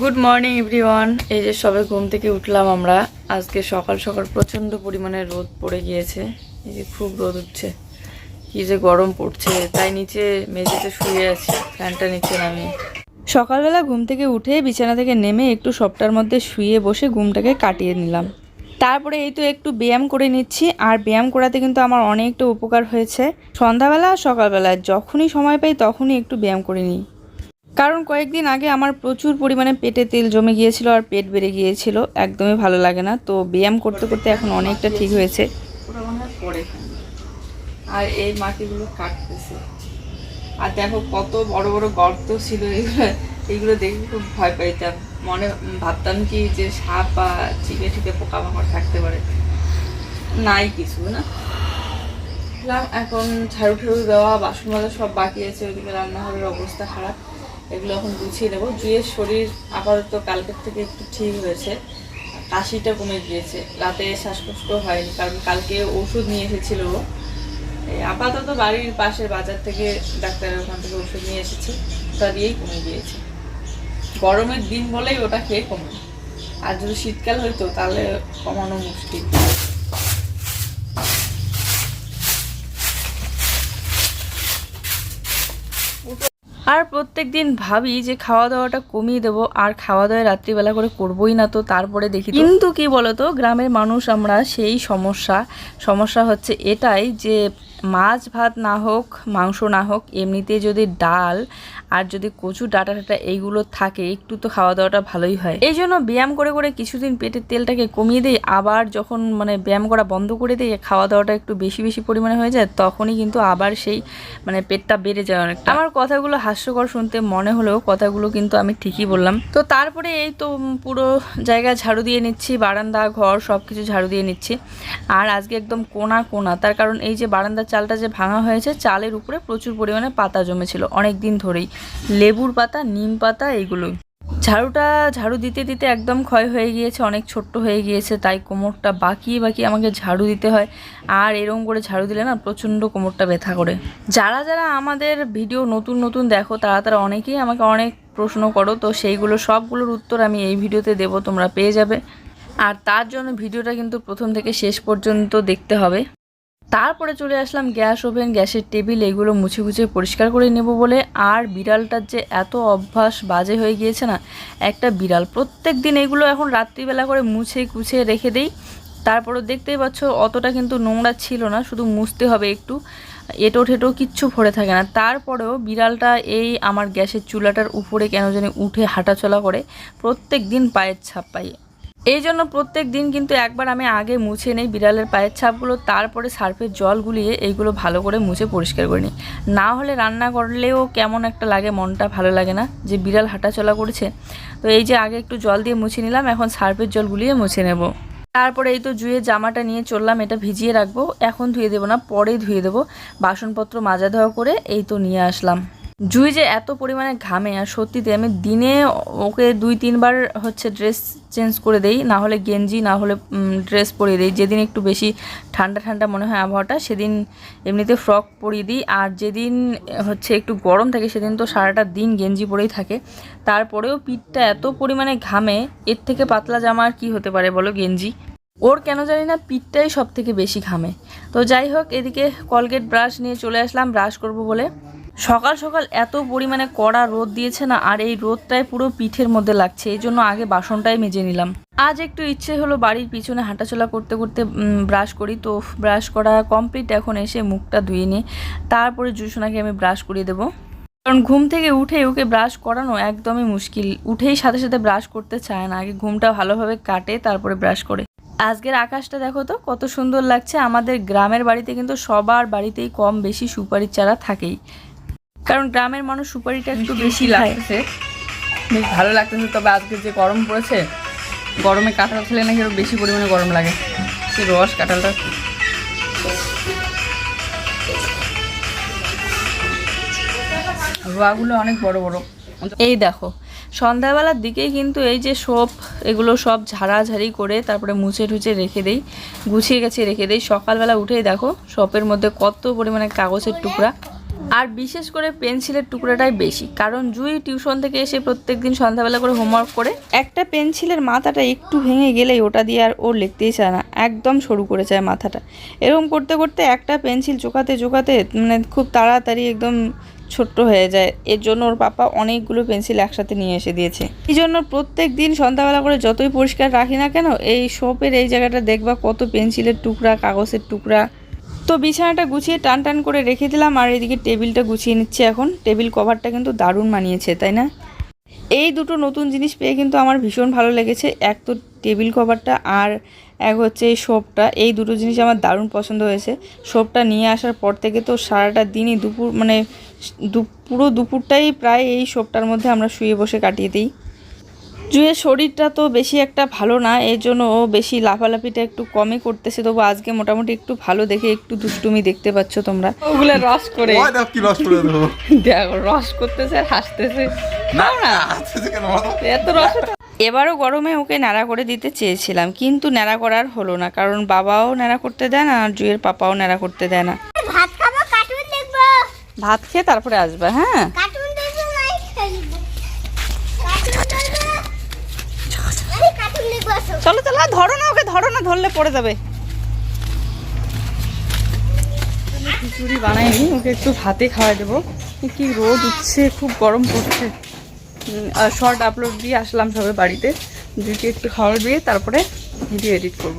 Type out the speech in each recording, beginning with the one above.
Good morning everyone এই যে সবে ঘুম থেকে উঠলাম আমরা। আজকে সকাল সকাল প্রচণ্ড পরিমাণে রোদ পড়ে গিয়েছে। এই যে খুব রোদ উঠছে। কী যে গরম পড়ছে। তাই নিচে মেঝেতে শুয়ে আছি, ফ্যানটা নিচে নামিয়ে। সকালবেলা ঘুম থেকে উঠে বিছানা থেকে নেমে একটু সবটার মধ্যে শুয়ে বসে ঘুমটাকে কাটিয়ে নিলাম। তারপরে এই তো একটু ব্যায়াম করে নিচ্ছি। আর ব্যায়াম করাতে কিন্তু আমার অনেকটা উপকার হয়েছে। সন্ধ্যাবেলা আর সকালবেলা, যখনই সময় পাই তখনই একটু ব্যায়াম করে নিই। কারণ কয়েকদিন আগে আমার প্রচুর পরিমাণে পেটে তেল জমে গিয়েছিল আর পেট বেড়ে গিয়েছিল, একদমই ভালো লাগে না। তো ব্যায়াম করতে করতে এখন অনেকটা ঠিক হয়েছে। আর এই মাটিগুলো কাটতেছে। আর দেখো কত বড় বড় গর্ত ছিল এগুলো এগুলো দেখে খুব ভয় পাইতাম। মনে ভাবতাম কি যে সাপ বা চিপে ঠিকে পোকামাকড় থাকতে পারে। নাই কিছু, না? এখন ঝাড়ু ঠাড়ু দেওয়া, বাসন মাজা সব বাকি আছে, ওইদিকে রান্নাঘরের অবস্থা খারাপ। এগুলো এখন গুছিয়ে দেবো জুয়ের শরীর আপাতত কালকের থেকে একটু ঠিক হয়েছে। কাশিটা কমে গিয়েছে। রাতে শ্বাসকষ্ট হয়নি, কারণ কালকে ওষুধ নিয়ে এসেছিল আপাতত বাড়ির পাশের বাজার থেকে ডাক্তারের ওখান থেকে ওষুধ নিয়ে এসেছি। ওটা দিয়েই কমে গিয়েছে। গরমের দিন বলেই ওটা খেয়ে কমে। আর যদি শীতকাল হইতো তাহলে কমানো মুশকিল। আর প্রত্যেক দিন ভাবি যে খাওয়া দাওয়াটা কমিয়ে দেবো, আর খাওয়া দাওয়া রাত্রিবেলা করে করবোই না তো, তারপরে দেখি কিন্তু কি বলতো, গ্রামের মানুষ আমরা সেই সমস্যা সমস্যা হচ্ছে এটাই যে মাছ, ভাত না হোক, মাংস না হোক, এমনিতে যদি ডাল আর যদি কচু ডাটা টাটা এইগুলো থাকে, একটু তো খাওয়া দাওয়াটা ভালোই হয়। এই জন্য ব্যায়াম করে করে কিছুদিন পেটের তেলটাকে কমিয়ে দিই আবার যখন মানে ব্যায়াম করা বন্ধ করে দিই খাওয়া দাওয়াটা একটু বেশি বেশি পরিমাণে হয়ে যায়, তখনই কিন্তু আবার সেই মানে পেটটা বেড়ে যায় অনেকটা। আমার কথাগুলো হাস্যকর শুনতে মনে হলেও কথাগুলো কিন্তু আমি ঠিকই বললাম। তো তারপরে এই তো পুরো জায়গা ঝাড়ু দিয়ে নিচ্ছি, বারান্দা, ঘর সব কিছু ঝাড়ু দিয়ে নিচ্ছি। আর আজকে একদম কোনা কোনা। তার কারণ এই যে বারান্দার চালটা যে ভাঙা হয়েছে, চালের উপরে প্রচুর পরিমাণে পাতা জমেছিল অনেক দিন ধরেই। লেবুর পাতা, নিম পাতা এইগুলো ঝাড়ুটা, ঝাড়ু দিতে দিতে একদম ক্ষয় হয়ে গিয়েছে, অনেক ছোট্ট হয়ে গিয়েছে, তাই কোমরটা বাকিয়ে বাকি আমাকে ঝাড়ু দিতে হয়। আর এরকম করে ঝাড়ু দিলে না, প্রচণ্ড কোমরটা ব্যথা করে। যারা যারা আমাদের ভিডিও নতুন নতুন দেখো, তারা তারা অনেকেই আমাকে অনেক প্রশ্ন করো, তো সেইগুলো, সবগুলোর উত্তর আমি এই ভিডিওতে দেবো, তোমরা পেয়ে যাবে। আর তার জন্য ভিডিওটা কিন্তু প্রথম থেকে শেষ পর্যন্ত দেখতে হবে। তারপরে চলে আসলাম গ্যাস ওভেন, গ্যাসের টেবিল, এগুলো মুছে মুছে পরিষ্কার করে নেব বলে। আর বিড়ালটার যে এত অভ্যাস বাজে হয়ে গিয়েছে না, একটা বিড়াল। প্রত্যেক দিন এগুলো এখন রাত্রিবেলা করে মুছে কুছে রেখে দেই। তারপরে দেখতেই পাচ্ছ, অতটা কিন্তু নোংরা ছিল না, শুধু মুছতে হবে একটু। এটো ঠেটো কিচ্ছু ভরে থাকে না। তারপরেও বিড়ালটা এই আমার গ্যাসের চুলাটার উপরে কেন জানি উঠে হাঁটাচলা করে। প্রত্যেক দিন পায়ের ছাপ পাই। এই জন্য প্রত্যেক দিন কিন্তু একবার আমি আগে মুছে নেই বিড়ালের পায়ের ছাপগুলো, তারপরে সার্ফের জল গুলিয়ে এইগুলো ভালো করে মুছে পরিষ্কার করে নিই। না হলে রান্না করলেও কেমন একটা লাগে, মনটা ভালো লাগে না যে বিড়াল হাঁটাচলা করেছে। তো এই যে আগে একটু জল দিয়ে মুছে নিলাম, এখন সার্ফের জল গুলিয়ে মুছে নেব। তারপরে এই তো জুয়ে জামাটা নিয়ে চললাম, এটা ভিজিয়ে রাখব। এখন ধুয়ে দেবো না, পরে ধুয়ে দেবো। বাসনপত্র মাজা ধোয়া করে এই তো নিয়ে আসলাম। জুই যে এত পরিমাণে ঘামে, আর সত্যিতে আমি দিনে ওকে দুই, তিনবার হচ্ছে ড্রেস চেঞ্জ করে দেই, না হলে গেঞ্জি, না হলে ড্রেস পরিয়ে দিই। যেদিন একটু বেশি ঠান্ডা ঠান্ডা মনে হয় আবহাওয়াটা, সেদিন এমনিতে ফ্রক পরিয়ে দিই। আর যেদিন হচ্ছে একটু গরম থাকে, সেদিন তো সারাটা দিন গেঞ্জি পরেই থাকে। তারপরেও পিঠটা এত পরিমাণে ঘামে, এর থেকে পাতলা জামা আর কী হতে পারে বলো গেঞ্জি? ওর কেন জানি না পিঠটাই সব থেকে বেশি ঘামে। তো যাই হোক, এদিকে কলগেট ব্রাশ নিয়ে চলে আসলাম ব্রাশ করব বলে। সকাল সকাল এত পরিমাণে কড়া রোদ দিয়েছে না, আর এই রোদটাই পুরো পিঠের মধ্যে লাগছে, এই জন্য আগে বাসনটাই মেজে নিলাম। আজ একটু ইচ্ছে হলো বাড়ির পিছনে হাঁটাচলা করতে করতে ব্রাশ করি, তো ব্রাশ করা কমপ্লিট এখন এসে মুখটা ধুয়ে নিই। তারপরে জুসোনাকে আমি ব্রাশ করিয়ে দেবো। কারণ ঘুম থেকে উঠে ওকে ব্রাশ করানো একদমই মুশকিল। উঠেই সাথে সাথে ব্রাশ করতে চায় না, আগে ঘুমটা ভালোভাবে কাটে, তারপরে ব্রাশ করে। আজকের আকাশটা দেখো তো, কত সুন্দর লাগছে। আমাদের গ্রামের বাড়িতে কিন্তু সবার বাড়িতেই কম বেশি সুপারির চারা থাকেই। কারণ গ্রামের মানুষ সুপারিটা একটু বেশি লাগছে বেশ ভালো লাগতেছে তবে আজকে যে গরম পড়েছে গরমে কাঁঠাল খেলে নাকি আরও বেশি পরিমাণে গরম লাগে। কি রস কাঁঠালটা। রোয়াগুলো অনেক বড় বড়। এই দেখো সন্ধ্যাবেলার দিকেই কিন্তু এই যে সোপ এগুলো সব ঝাড়াঝাড়ি করে তারপরে মুছে টুছে রেখে দেই গুছিয়ে গেছে রেখে দেই। সকালবেলা উঠেই দেখো শপের মধ্যে কত পরিমাণে কাগজের টুকরা। আর বিশেষ করে পেন্সিলের টুকরোটাই বেশি, কারণ জুই টিউশন থেকে এসে প্রত্যেকদিন সন্ধ্যাবেলা করে হোমওয়ার্ক করে একটা পেন্সিলের মাথাটা একটু ভেঙে গেলেই ওটা দিয়ে আর ও লিখতেই চায় না, একদম সরু করে চায় মাথাটা। এরকম করতে করতে একটা পেন্সিল চোকাতে চোকাতে মানে খুব তাড়াতাড়ি একদম ছোট্ট হয়ে যায়। এর জন্য ওর পাপা অনেকগুলো পেন্সিল একসাথে নিয়ে এসে দিয়েছে। এই জন্য প্রত্যেক দিন সন্ধ্যাবেলা করে যতই পরিষ্কার রাখি না কেন, এই শপের এই জায়গাটা দেখবা কত পেন্সিলের টুকরা, কাগজের টুকরা তো বিছানাটা গুছিয়ে টান টান করে রেখে দিলাম আর এদিকে টেবিলটা গুছিয়ে নিচ্ছে এখন। টেবিল কভারটা কিন্তু দারুণ মানিয়েছে, তাই না? এই দুটো নতুন জিনিস পেয়ে কিন্তু আমার ভীষণ ভালো লেগেছে। এক তো টেবিল কভারটা আর এক হচ্ছে এই সোপটা। এই দুটো জিনিস আমার দারুণ পছন্দ হয়েছে। সোপটা নিয়ে আসার পর থেকে তো সারাটা দিনই দুপুর মানে পুরো দুপুরটাই প্রায় এই সোপটার মধ্যে আমরা শুয়ে বসে কাটিয়ে দিই। জুয়ের শরীরটা তো বেশি একটা ভালো না এর জন্য ও বেশি লাফালাফিটা একটু কমই করতেছে। তবু আজকে মোটামুটি একটু ভালো দেখে একটু দুষ্টুমি দেখতে পাচ্ছ তোমরা। ওগুলো রস করে। দেখ কি রস দেখো রস করতেছে আর হাসতেছে। এত রস এবারও গরমে ওকে ন্যাড়া করে দিতে চেয়েছিলাম কিন্তু ন্যাড়া করার হলো না কারণ বাবাও ন্যাড়া করতে দেয় না আর জুয়ের পাপাও ন্যাড়া করতে দেয় না। ভাত খাব কার্টুন দেখব। ভাত খেয়ে তারপরে আসবে হ্যাঁ কার্টুন দেখব নাই খেলব কার্টুন দেখব আরে কার্টুন দেখব আসো চলো চলো আর ধরো না ওকে ধরো না ধরলে পড়ে যাবে। খিচুড়ি বানাইনি ওকে একটু ভাতে খাওয়াই দেবো। কি রোদ উঠছে খুব গরম পড়ছে। শর্ট আপলোড দিয়ে আসলাম সবে বাড়িতে। দুইকে একটু খাওয়া দিয়ে তারপরে ভিডিও এডিট করব।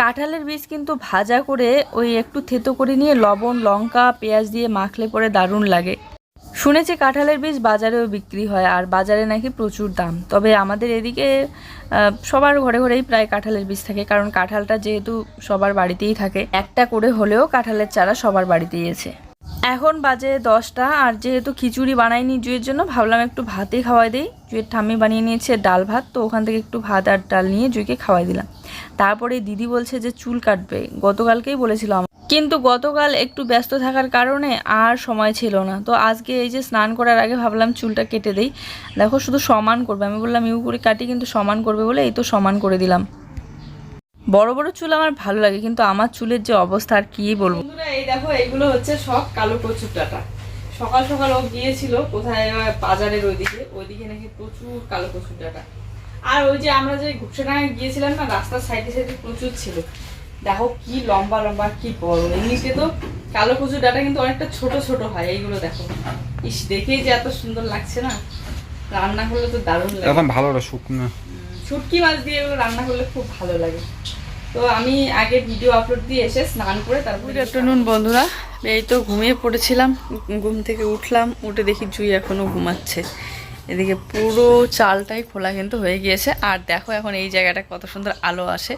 কাঁঠালের বীজ কিন্তু ভাজা করে ওই একটু থেতো করে নিয়ে লবণ লঙ্কা পেঁয়াজ দিয়ে মাখলে পরে দারুণ লাগে। শুনেছি কাঁঠালের বীজ বাজারেও বিক্রি হয় আর বাজারে নাকি প্রচুর দাম। তবে আমাদের এদিকে সবার ঘরে ঘরেই প্রায় কাঁঠালের বীজ থাকে, কারণ কাঁঠালটা যেহেতু সবার বাড়িতেই থাকে, একটা করে হলেও কাঁঠালের চারা সবার বাড়িতেই আছে। এখন বাজে দশটা আর যেহেতু খিচুড়ি বানাইনি জুয়ের জন্য, ভাবলাম একটু ভাতে খাওয়াই দিই। জুয়ের ঠাম্মি বানিয়ে নিয়েছে ডাল ভাত, তো ওখান থেকে একটু ভাত আর ডাল নিয়ে জুইকে খাওয়াই দিলাম। তারপরে দিদি বলছে যে চুল কাটবে, গতকালকেই বলেছিল কিন্তু গতকাল একটু ব্যস্ত থাকার কারণে আর সময় ছিল না। তো আজকে এই যে স্নান করার আগে ভাবলাম চুলটা কেটে দেই। দেখো শুধু সমান করবে। আমি বললাম, ইউ করে কাটি, কিন্তু সমান করবে বলে এই তো সমান করে দিলাম। বড় বড় চুল আমার ভালো লাগে, কিন্তু আমার চুলের যে অবস্থা আর কি বলব? এই দেখো, এইগুলো হচ্ছে সব কালো কচুর ডাটা। সকাল সকাল ও গিয়েছিল, কোথায় বাজারের ওইদিকে। ওইদিকে নাকি প্রচুর কালো কচুর ডাটা। আর ওই যে আমরা যে ঘুষেডাঙ্গায় গিয়েছিলাম না, রাস্তার সাইডে সাইডে প্রচুর ছিল। দেখো কি লম্বা লম্বা কি বড়। এমনিতে তো কালো কচুর ডাটা কিন্তু অনেকটা ছোট ছোট হয় এইগুলো দেখো। ইস দেখেই যে এত সুন্দর লাগছে না? রান্না করলে তো দারুণ লাগে। এখন ভালো রে শুকনো? শুটকি মাছ দিয়ে এগুলো রান্না করলে খুব ভালো লাগে। তো আমি আগে ভিডিও আপলোড দিয়ে এসে স্নান করে তারপর গুড আফটারনুন বন্ধুরা। এই তো ঘুমিয়ে পড়েছিলাম ঘুম থেকে উঠলাম উঠে দেখি জুই এখনও ঘুমাচ্ছে। এদিকে পুরো চালটাই খোলা কিন্তু হয়ে গিয়েছে। আর দেখো এখন এই জায়গাটা কত সুন্দর আলো আসে।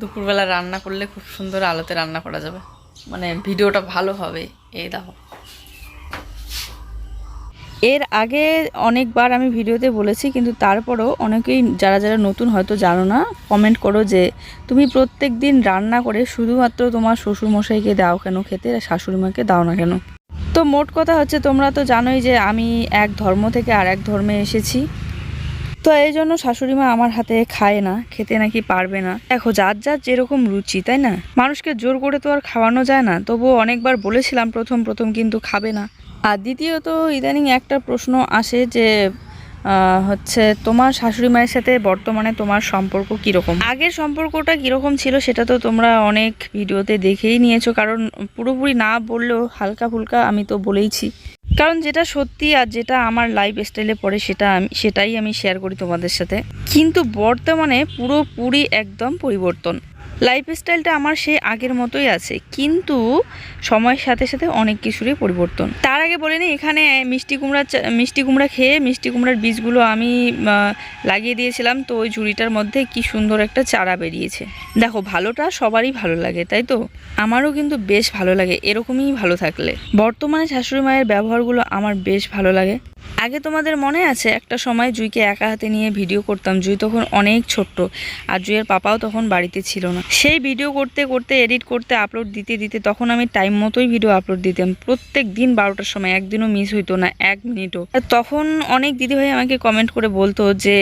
দুপুরবেলা রান্না করলে খুব সুন্দর আলোতে রান্না করা যাবে। মানে ভিডিওটা ভালো হবে। এই দেখো। এর আগে অনেকবার আমি ভিডিওতে বলেছি, কিন্তু তারপরেও অনেকেই যারা যারা নতুন হয়তো জানো না কমেন্ট করো যে, তুমি প্রত্যেক দিন রান্না করে শুধুমাত্র তোমার শ্বশুরমশাইকে দাও কেন? খেতে? আর শাশুড়িমাকে দাও না কেন? তো মোট কথা হচ্ছে তোমরা তো জানোই যে আমি এক ধর্ম থেকে আর এক ধর্মে এসেছি। তো এই জন্য শাশুড়ি মা আমার হাতে খায় না, খেতে নাকি পারবে না। দেখো, যার যার যেরকম রুচি, তাই না? মানুষকে জোর করে তো আর খাওয়ানো যায় না। তবুও অনেকবার বলেছিলাম প্রথম প্রথম কিন্তু খাবে না। আর দ্বিতীয়ত ইদানিং একটা প্রশ্ন আসে যে হচ্ছে তোমার শাশুড়ি মায়ের সাথে বর্তমানে তোমার সম্পর্ক কীরকম? আগের সম্পর্কটা কীরকম ছিল সেটা তো তোমরা অনেক ভিডিওতে দেখেই নিয়েছো, কারণ পুরোপুরি না বললেও হালকা ফুলকা আমি তো বলেইছি। কারণ যেটা সত্যি আর যেটা আমার লাইফ স্টাইলে পড়ে সেটা আমি, সেটাই আমি শেয়ার করি তোমাদের সাথে। কিন্তু বর্তমানে পুরোপুরি একদম পরিবর্তন। লাইফ স্টাইলটা আমার সেই আগের মতোই আছে। কিন্তু সময়ের সাথে সাথে অনেক কিছুরই পরিবর্তন। তার আগে বলে নিই এখানে মিষ্টি কুমড়া মিষ্টি কুমড়া খেয়ে মিষ্টি কুমড়ার বীজগুলো আমি লাগিয়ে দিয়েছিলাম। তো ওই ঝুড়িটার মধ্যে কি সুন্দর একটা চারা বেরিয়েছে। দেখো, ভালোটা সবারই ভালো লাগে, তাই তো? আমারও কিন্তু বেশ ভালো লাগে, এরকমই ভালো থাকলে। বর্তমানে শাশুড়ি মায়ের ব্যবহারগুলো আমার বেশ ভালো লাগে। আগে তোমাদের মনে আছে, একটা সময় জুইকে একা হাতে নিয়ে ভিডিও করতাম। জুই তখন অনেক ছোট্ট, আর জুইয়ের পাপাও তখন বাড়িতে ছিল না। সেই ভিডিও করতে করতে এডিট করতে আপলোড দিতে দিতে, তখন আমি টাইম মতোই ভিডিও আপলোড দিতাম। প্রত্যেক দিন বারোটার সময়, একদিনও মিস হইতো না, এক মিনিটও তখন অনেক দিদিভাই আমাকে কমেন্ট করে বলতো যে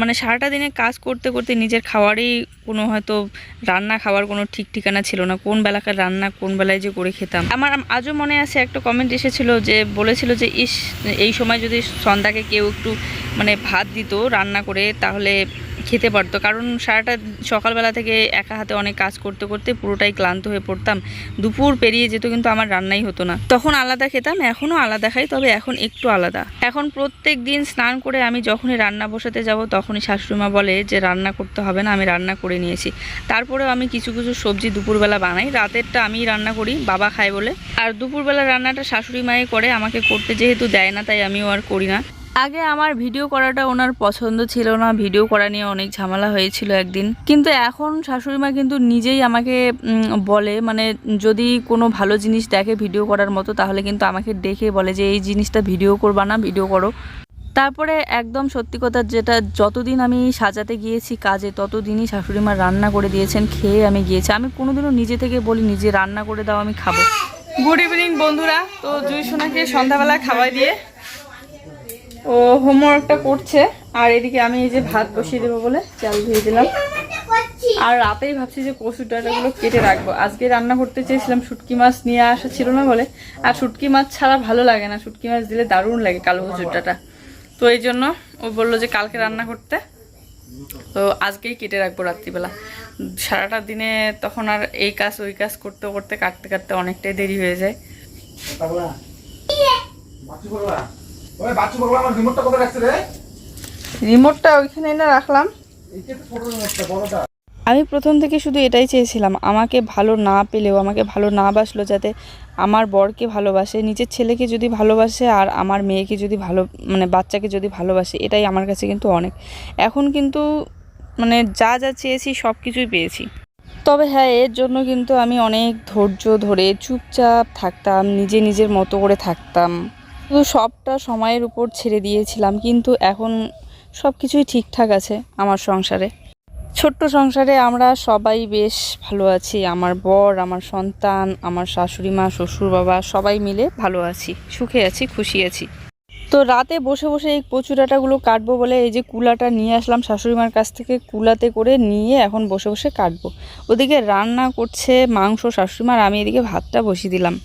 মানে সারাটা দিনে কাজ করতে করতে নিজের খাওয়ারই কোনো হয়তো রান্না খাওয়ার কোনো ঠিক ঠিকানা ছিল না, কোন বেলাকার রান্না, কোন বেলায় যে করে খেতাম। আমার, আজও মনে আছে একটা কমেন্ট এসেছিল যে, বলেছিল যে, ইস, এই সময় যদি সন্ধ্যাকে কেউ একটু মানে ভাত দিত রান্না করে, তাহলে খেতে পারতো। কারণ সারাটা সকালবেলা থেকে একা হাতে অনেক কাজ করতে করতে পুরোটাই ক্লান্ত হয়ে পড়তাম। দুপুর পেরিয়ে যেত কিন্তু আমার রান্নাই হতো না। তখন আলাদা খেতাম, এখনও আলাদা খাই, তবে এখন একটু আলাদা। এখন প্রত্যেক দিন স্নান করে আমি যখনই রান্না বসাতে যাব, তখনই শাশুড়িমা বলে যে, রান্না করতে হবে না, আমি রান্না করে নিয়েছি। তারপরেও আমি কিছু কিছু সবজি দুপুরবেলা বানাই। রাতেরটা আমিই রান্না করি, বাবা খায় বলে। আর দুপুরবেলা রান্নাটা শাশুড়ি মায়ে করে, আমাকে করতে যেহেতু দেয় না, তাই আমিও আর করি না। আগে আমার ভিডিও করাটা ওনার পছন্দ ছিল না। ভিডিও করা নিয়ে অনেক ঝামেলা হয়েছিল একদিন। কিন্তু এখন শাশুড়ি মা কিন্তু নিজেই আমাকে বলে মানে যদি কোনো ভালো জিনিস দেখে ভিডিও করার মতো, তাহলে কিন্তু আমাকে ডেকে বলে যে, এই জিনিসটা ভিডিও করবা না ভিডিও করো। তারপরে একদম সত্যি কথা যেটা, যতদিন আমি সাজাতে গিয়েছি কাজে, ততদিনই শাশুড়ি মা রান্না করে দিয়েছেন, খেয়ে আমি গিয়েছি। আমি কোনোদিনও নিজে থেকে বলি নিজে রান্না করে দাও, আমি খাব। গুড ইভিনিং বন্ধুরা। তো জুই সোনাকে সন্ধ্যাবেলা খাওয়াই দিয়ে ও হোমওয়ার্কটা করছে। আর এদিকে আমি এই যে ভাত বসিয়ে দেবো বলে চাল ধুয়ে দিলাম। আর রাতেই ভাবছি যে কচুর ডাঁটাগুলো কেটে রাখব। আজকে রান্না করতে চেয়েছিলাম শুটকি মাছ নিয়ে আসা ছিল না বলে। আর শুটকি মাছ ছাড়া ভালো লাগে না। শুটকি মাছ দিলে দারুণ লাগে কালো কচুর ডাঁটা। তো এই জন্য ও বলল যে কালকে রান্না করতে। তো আজকেই কেটে রাখব রাত্রিবেলা। সারাটা দিনে তখন আর এই কাজ, ওই কাজ করতে করতে, কাটতে কাটতে অনেকটাই দেরি হয়ে যায়। ওই বাচ্চু বলবা আমার রিমোটটা কোথায় রাখছে রে? রিমোটটা ওইখানে রাখলাম। আমি প্রথম থেকে শুধু এটাই চেয়েছিলাম আমাকে ভালো না পেলেও আমাকে ভালো না বাসলো যাতে আমার বরকে ভালোবাসে নিজের ছেলেকে যদি ভালোবাসে আর আমার মেয়েকে যদি ভালো মানে বাচ্চাকে যদি ভালোবাসে এটাই আমার কাছে কিন্তু অনেক। এখন কিন্তু মানে যা যা চেয়েছি সব কিছুই পেয়েছি। তবে হ্যাঁ এর জন্য কিন্তু আমি অনেক ধৈর্য ধরে চুপচাপ থাকতাম নিজে নিজের মতো করে থাকতাম। শুধু সবটা সময়ের উপর ছেড়ে দিয়েছিলাম, কিন্তু এখন সব কিছুই ঠিকঠাক আছে আমার সংসারে। ছোট্ট সংসারে আমরা সবাই বেশ ভালো আছি। আমার বর, আমার সন্তান, আমার শাশুড়ি মা, শ্বশুর বাবা সবাই মিলে ভালো আছি, সুখে আছি, খুশি আছি। তো রাতে বসে বসে এই কচুরাটাগুলো কাটবো বলে এই যে কুলাটা নিয়ে আসলাম শাশুড়ি মার কাছ থেকে কুলাতে করে নিয়ে এখন বসে বসে কাটবো। ওদিকে রান্না করছে মাংস শাশুড়ি মার আমি এদিকে ভাতটা বসিয়ে দিলাম।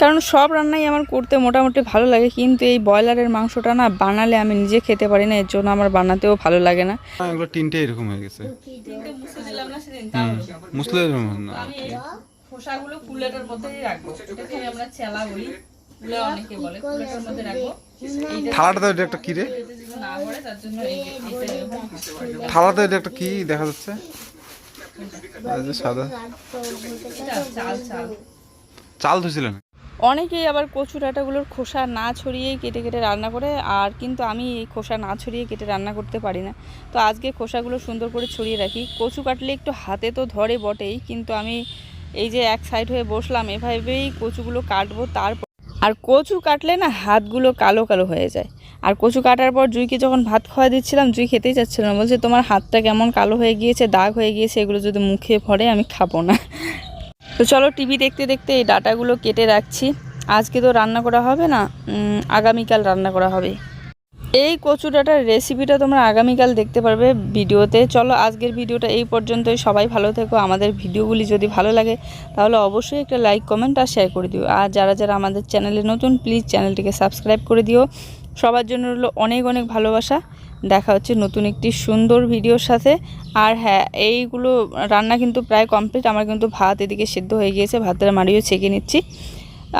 কারণ সব রান্নাই আমার করতে মোটামুটি ভালো লাগে কিন্তু এই ব্রয়লারের মাংসটা না বানালে আমি নিজে খেতে পারি না এর জন্য আমার বানাতেও ভালো লাগে না। হ্যাঁ, এগুলো তিনটে এরকম হয়ে গেছে। মুসলে না আমি খোসাগুলো কুলেটার মধ্যেই রাখব। এটাকে আমরা চেলা বলি। কুলে অনেকে বলে কুলেটার মধ্যে রাখব। থালাটা এটা একটা কি রে। থালাটা এটা একটা কি দেখা যাচ্ছে? সাদা। চাল চাল। চাল ধুছিলেন অনেকেই আবার কচু ডাঁটাগুলোর খোসা না ছড়িয়েই কেটে কেটে রান্না করে, আর কিন্তু আমি এই খোসা না ছড়িয়ে কেটে রান্না করতে পারি না। তো আজকে খোসাগুলো সুন্দর করে ছড়িয়ে রাখি। কচু কাটলে একটু হাতে তো ধরে বটেই, কিন্তু আমি এই যে এক সাইড হয়ে বসলাম, এভাবেই কচুগুলো কাটবো তারপর আর কচু কাটলে না হাতগুলো কালো কালো হয়ে যায়। আর কচু কাটার পর জুইকে যখন ভাত খাওয়া দিচ্ছিলাম, জুই খেতেই চাচ্ছিল না। বলছে, তোমার হাতটা কেমন কালো হয়ে গিয়েছে, দাগ হয়ে গিয়েছে, এগুলো যদি মুখে ভরে আমি খাব না। তো চলো টিভি দেখতে দেখতে এই ডাটাগুলো কেটে রাখছি। আজকে তো রান্না করা হবে না আগামীকাল রান্না করা হবে। এই কচু ডাটার রেসিপিটা তোমরা আগামীকাল দেখতে পারবে ভিডিওতে। চলো আজকের ভিডিওটা এই পর্যন্তই। সবাই ভালো থেকো। আমাদের ভিডিওগুলি যদি ভালো লাগে, তাহলে অবশ্যই একটা লাইক কমেন্ট আর শেয়ার করে দিও। আর যারা যারা আমাদের চ্যানেলে নতুন প্লিজ চ্যানেলটিকে সাবস্ক্রাইব করে দিও। সবার জন্য হলো অনেক অনেক ভালোবাসা। দেখা হচ্ছে নতুন একটি সুন্দর ভিডিওর সাথে। আর হ্যাঁ এইগুলো রান্না কিন্তু প্রায় কমপ্লিট আমার কিন্তু ভাত এদিকে সেদ্ধ হয়ে গিয়েছে, ভাতের মাড়িও ছেঁকে নিচ্ছি।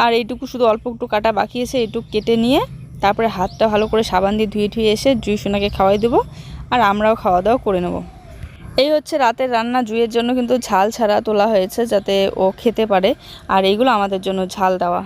আর এইটুকু শুধু অল্প একটু কাটা বাকি আছে, এইটুকু কেটে নিয়ে তারপরে হাতটা ভালো করে সাবান দিয়ে ধুয়ে ধুয়ে এসে জুই সোনাকে খাওয়াই দেবো। আর আমরাও খাওয়া দাওয়া করে নেব। এই হচ্ছে রাতের রান্না, জুইয়ের জন্য কিন্তু ঝাল ছাড়া তোলা হয়েছে যাতে ও খেতে পারে। আর এইগুলো আমাদের জন্য ঝাল দেওয়া।